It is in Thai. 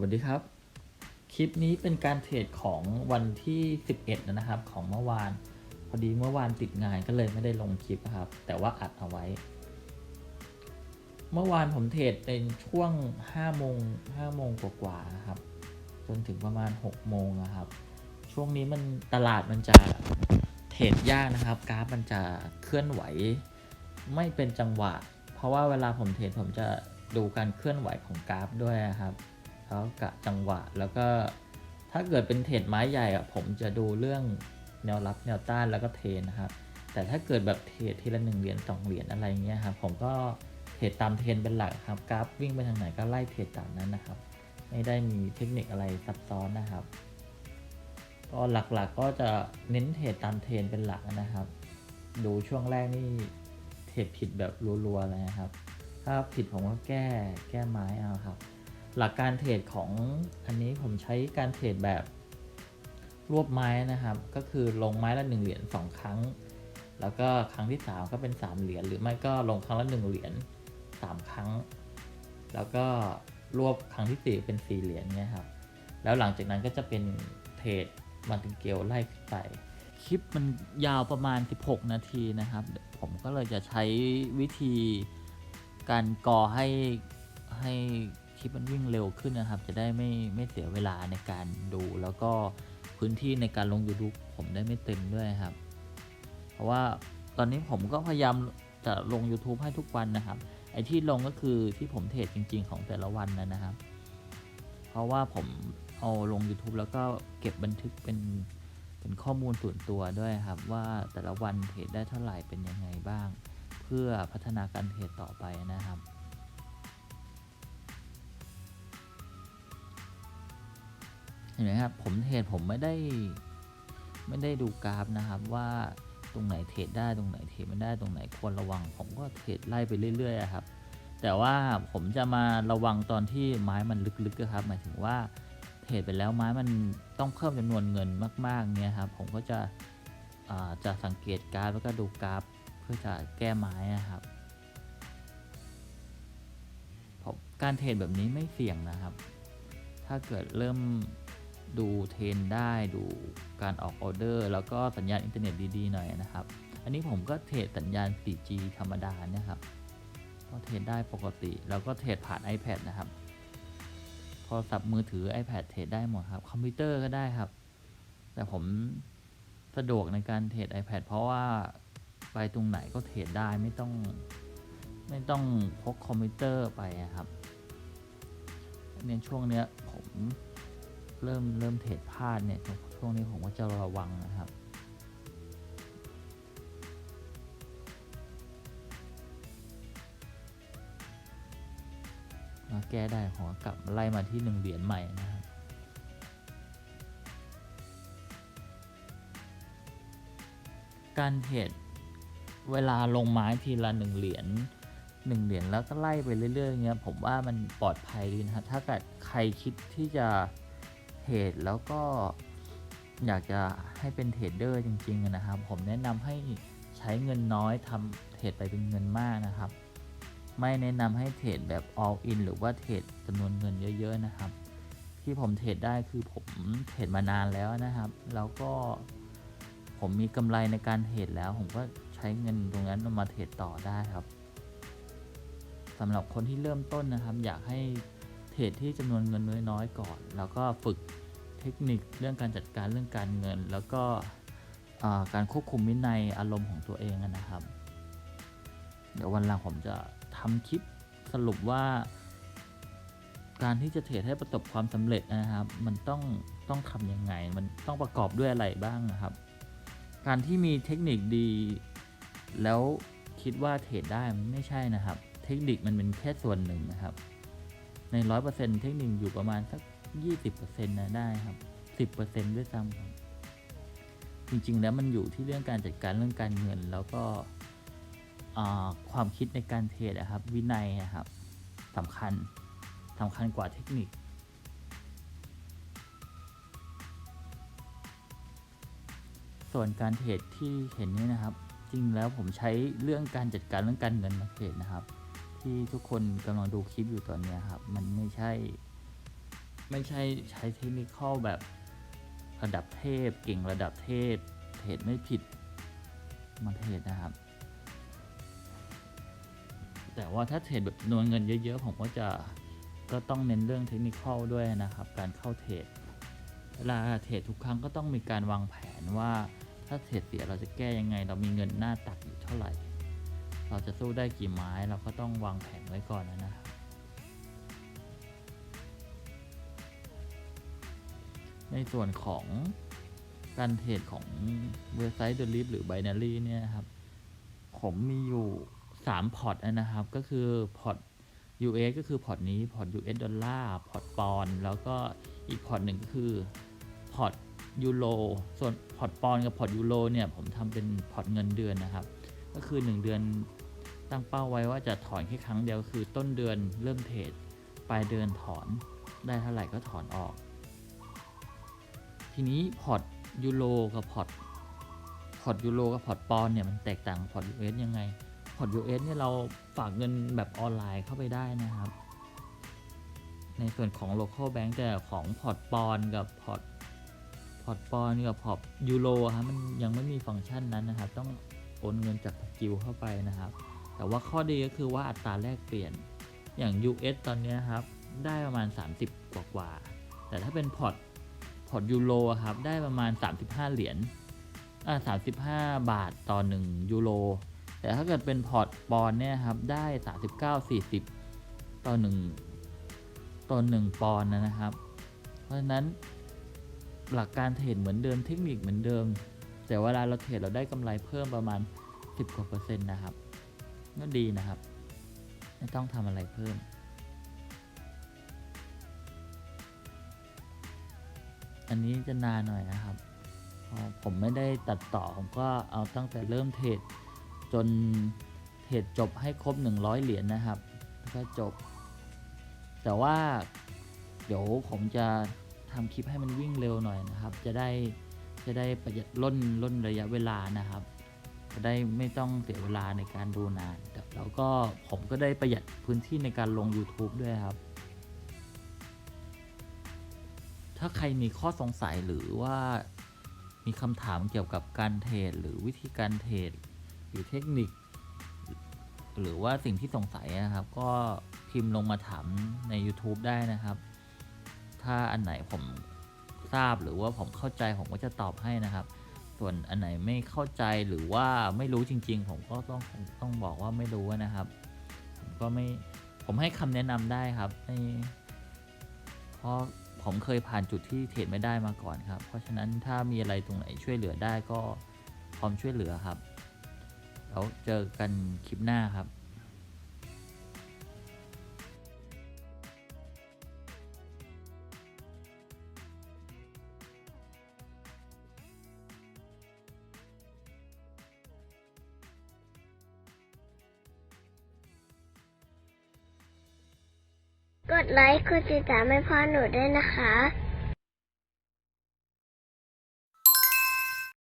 วัสดีครับ คลิปนี้เป็นการเทรดของวันที่ 11 นะครับ ของเมื่อวาน พอดีเมื่อวานติดงานก็เลยไม่ได้ลงคลิปนะครับ แต่ว่าอัดเอาไว้ เมื่อวานผมเทรดเป็นช่วง5โมง5โมงกว่าๆนะครับ จนถึงประมาณ6โมงนะครับ ช่วงนี้มันตลาดมันจะเทรดยากนะครับ กราฟมันจะเคลื่อนไหว ไม่เป็นจังหวะ เพราะว่าเวลาผมเทรดผมจะดูการเคลื่อนไหวของกราฟด้วยนะครับ แล้วกะจังหวะ แล้วก็ถ้าเกิดเป็นเทรดไม้ใหญ่อะผมจะดูเรื่องแนวรับแนวต้านแล้วก็เทนนะครับ แต่ถ้าเกิดแบบเทรดทีละหนึ่งเหรียญสองเหรียญอะไรเงี้ยครับผมก็เทรดตามเทรนเป็นหลักครับกราฟวิ่งไปทางไหนก็ไล่เทรดตามนั้นนะครับ ไม่ได้มีเทคนิคอะไรซับซ้อนนะครับ ก็หลักๆก็จะเน้นเทรดตามเทรนเป็นหลักนะครับ ดูช่วงแรกนี่เทรดผิดแบบรัวๆเลยนะครับ ถ้าผิดผมก็แก้แก้ไม้เอาครับ หลักการเทรดของอันนี้ผมใช้การเทรดแบบรวบไม้นะครับ ก็คือลงไม้ละหนึ่งเหรียญสองครั้ง แล้วก็ครั้งที่สามก็เป็นสามเหรียญหรือไม่ก็ลงครั้งละหนึ่งเหรียญสามครั้ง แล้วก็รวบครั้งที่สี่เป็นสี่เหรียญเนี่ยครับแล้วหลังจากนั้นก็จะเป็นเทรดมันติเกลไล่ขึ้นไป คลิปมันยาวประมาณ 16 นาทีนะครับ ผมก็เลยจะใช้วิธีการก่อให้ให้ ลิปมันวิ่งเร็วขึ้นนะครับ จะได้ไม่ไม่เสียเวลาในการดู แล้วก็พื้นที่ในการลง YouTube ผมได้ไม่เต็มด้วยครับ เพราะว่าตอนนี้ผมก็พยายามจะลง YouTube ให้ทุกวันนะครับ ไอ้ที่ลงก็คือที่ผมเทรดจริง ๆ ของแต่ละวันนะนะครับ เพราะว่าผมเอาลง YouTube แล้วก็เก็บบันทึกเป็นเป็นข้อมูลส่วนตัวด้วยครับ ว่าแต่ละวันเทรดได้เท่าไหร่เป็นยังไงบ้าง เพื่อพัฒนาการเทรดต่อไปนะครับ เห็นไหมครับผมเทรดผมไม่ได้ไม่ได้ดูกราฟนะครับว่าตรงไหนเทรดได้ตรงไหนเทรดไม่ได้ตรงไหนควรระวัง ผมก็เทรดไล่ไปเรื่อยๆครับ แต่ว่าผมจะมาระวังตอนที่ไม้มันลึกๆครับ หมายถึงว่าเทรดไปแล้วไม้มันต้องเพิ่มจำนวนเงินมาก ๆเนี่ยครับผมก็จะจะสังเกตกราฟแล้วก็ดูกราฟเพื่อจะแก้ไม้อะครับการเทรดแบบนี้ไม่เสี่ยงนะครับ ถ้าเกิดเริ่ม ดูเทรนได้ดูการออกออเดอร์ แล้วก็สัญญาณอินเทอร์เน็ตดีๆหน่อยนะครับ อันนี้ผมก็เทรดสัญญาณ 4G ธรรมดาเนี่ยครับก็เทรดได้ปกติ แล้วก็เทรดผ่าน iPad นะครับโทรศัพท์มือถือ iPad เทรดได้หมดครับ คอมพิวเตอร์ก็ได้ครับ แต่ผมสะดวกในการเทรด iPad เพราะว่าไปตรงไหนก็เทรดได้ไม่ต้องไม่ต้องพกคอมพิวเตอร์ไปอะครับเนี่ยช่วงเนี้ยผม เริ่มเริ่มเทรดพลาดเนี่ยช่วงนี้ผมก็จะระวังนะครับมาแก้ได้ผมก็กลับไล่มาที่หนึ่งเหรียญใหม่นะครับการเทรดเวลาลงไม้ทีละหนึ่งเหรียญหนึ่งเหรียญแล้วก็ไล่ไปเรื่อยๆเงี้ยผมว่ามันปลอดภัยดีนะครับถ้าเกิดใครคิดที่จะ เทรดแล้วก็อยากจะให้เป็นเทรดเดอร์จริง ๆ นะครับ ผมแนะนำให้ใช้เงินน้อยทำเทรดไปเป็นเงินมากนะครับ ไม่แนะนำให้เทรดแบบ all in หรือว่าเทรดจำนวนเงินเยอะ ๆ นะครับ ที่ผมเทรดได้คือผมเทรดมานานแล้วนะครับ แล้วก็ผมมีกำไรในการเทรดแล้ว ผมก็ใช้เงินตรงนั้นมาเทรดต่อได้ครับสำหรับคนที่เริ่มต้นนะครับ อยากให้ เทรดที่จำนวนเงินน้อยๆก่อน แล้วก็ฝึกเทคนิคเรื่องการจัดการเรื่องการเงิน แล้วก็การควบคุมวินัยอารมณ์ของตัวเองนะครับ เดี๋ยววันหลังผมจะทำคลิปสรุปว่า การที่จะเทรดให้ประสบความสำเร็จนะครับ มันต้องต้องทำยังไง มันต้องประกอบด้วยอะไรบ้างนะครับ การที่มีเทคนิคดี แล้วคิดว่าเทรดได้มันไม่ใช่นะครับ เทคนิคมันเป็นแค่ส่วนหนึ่งนะครับ ในร้อยเปอร์เซ็นต์เทคนิคอยู่ประมาณสักยี่สิบเปอร์เซ็นต์นะได้ครับสิบเปอร์เซ็นต์ด้วยซ้ำครับ จริงๆ แล้วมันอยู่ที่เรื่องการจัดการเรื่องการเงิน แล้วก็ความคิดในการเทรดอะครับ วินัยอะครับสำคัญสำคัญกว่าเทคนิคส่วนการเทรดที่เห็นนี่นะครับ จริงแล้วผมใช้เรื่องการจัดการเรื่องการเงินมาเทรดนะครับ ที่ทุกคนกำลังดูคลิปอยู่ตอนนี้ครับ มันไม่ใช่ ไม่ใช่ใช้เทคนิคแบบระดับเทพเก่งระดับเทพเทรดไม่ผิดมาเทรดนะครับ แต่ว่าถ้าเทรดแบบนวนเงินเยอะๆ ผมก็จะก็ต้องเน้นเรื่องเทคนิคด้วยนะครับ การเข้าเทรดเวลาเทรดทุกครั้งก็ต้องมีการวางแผนว่าถ้าเทรดเสียเราจะแก้ยังไง เรามีเงินหน้าตักอยู่เท่าไหร่ เราจะสู้ได้กี่ไม้เราก็ต้องวางแผนไว้ก่อนนะครับในส่วนของการเทรดของเว็บไซต์ The Leap หรือ Binary เนี่ยครับ ผมมีอยู่ 3 พอร์ตนะครับ ก็คือพอร์ต US ก็คือพอร์ตนี้ พอร์ต US ดอลลาร์พอร์ตปอนแล้วก็อีกพอร์ตหนึ่งก็คือพอร์ตยูโรส่วนพอร์ตปอนกับพอร์ตยูโรเนี่ยผมทำเป็นพอร์ตเงินเดือนนะครับ ก็คือ 1 เดือนตั้งเป้าไว้ว่าจะถอนแค่ครั้งเดียวคือต้นเดือนเริ่มเทรดปลายเดือนถอนได้เท่าไหร่ก็ถอนออก ทีนี้พอร์ตยูโรกับพอร์ตพอร์ตยูโรกับพอร์ตปอนเนี่ยมันแตกต่างพอร์ตยูเอสยังไงพอร์ต US เนี่ยเราฝากเงินแบบออนไลน์เข้าไปได้นะครับ ในส่วนของ local bank แต่ของพอร์ตปอนกับพอร์ตพอร์ตปอนกับพอร์ตยูโรครับมันยังไม่มีฟังก์ชันนั้นนะครับ ต้อง โอนเงินจากสกิลเข้าไปนะครับ แต่ว่าข้อดีก็คือว่าอัตราแลกเปลี่ยนอย่าง US ตอนนี้ครับ ได้ประมาณ 30 กว่ากว่า แต่ถ้าเป็นพอร์ตพอร์ตยูโรครับ ได้ประมาณ 35 เหรียญอ่า35 บาทต่อ 1 ยูโรแต่ถ้าเกิดเป็นพอร์ตปอนเนี่ยครับได้ 39 40 ต่อ 1 ต่อ 1 ปอนนะครับ เพราะฉะนั้นหลักการเทรดเหมือนเดิมเทคนิคเหมือนเดิม แต่เวลาเราเทรดเราได้กำไรเพิ่มประมาณ 10กว่าเปอร์เซ็นต์นะครับก็ดีนะครับ ไม่ต้องทำอะไรเพิ่ม อันนี้จะนานหน่อยนะครับพราะผมไม่ได้ตัดต่อผมก็เอาตั้งแต่เริ่มเทรดจนเทรดจบให้ครบ 100 เหรียญนะครับแล้วก็จบ แต่ว่าเดี๋ยวผมจะทำคลิปให้มันวิ่งเร็วหน่อยนะครับ จะได้ จะได้ประหยัดล่นล่นระยะเวลานะครับ จะได้ไม่ต้องเสียเวลาในการดูนานแต่แล้วก็ผมก็ได้ประหยัดพื้นที่ในการลง YouTube ด้วยครับ ถ้าใครมีข้อสงสัยหรือว่ามีคำถามเกี่ยวกับการเทรดหรือวิธีการเทรดหรือเทคนิค หรือว่าสิ่งที่สงสัยนะครับ ก็พิมพ์ลงมาถามใน YouTube ได้นะครับ ถ้าอันไหนผม ทราบหรือว่าผมเข้าใจผมก็จะตอบให้นะครับ ส่วนอันไหนไม่เข้าใจหรือว่าไม่รู้จริง ๆ ผมก็ต้องต้องบอกว่าไม่รู้นะครับ ผมก็ไม่ผมให้คำแนะนำได้ครับไม่เพราะผมเคยผ่านจุดที่เทรดไม่ได้มาก่อนครับ เพราะฉะนั้นถ้ามีอะไรตรงไหนช่วยเหลือได้ก็พร้อมช่วยเหลือครับแล้วเจอกันคลิปหน้าครับ กดไลค์กดติดตามให้พ่อหนูด้วยนะคะ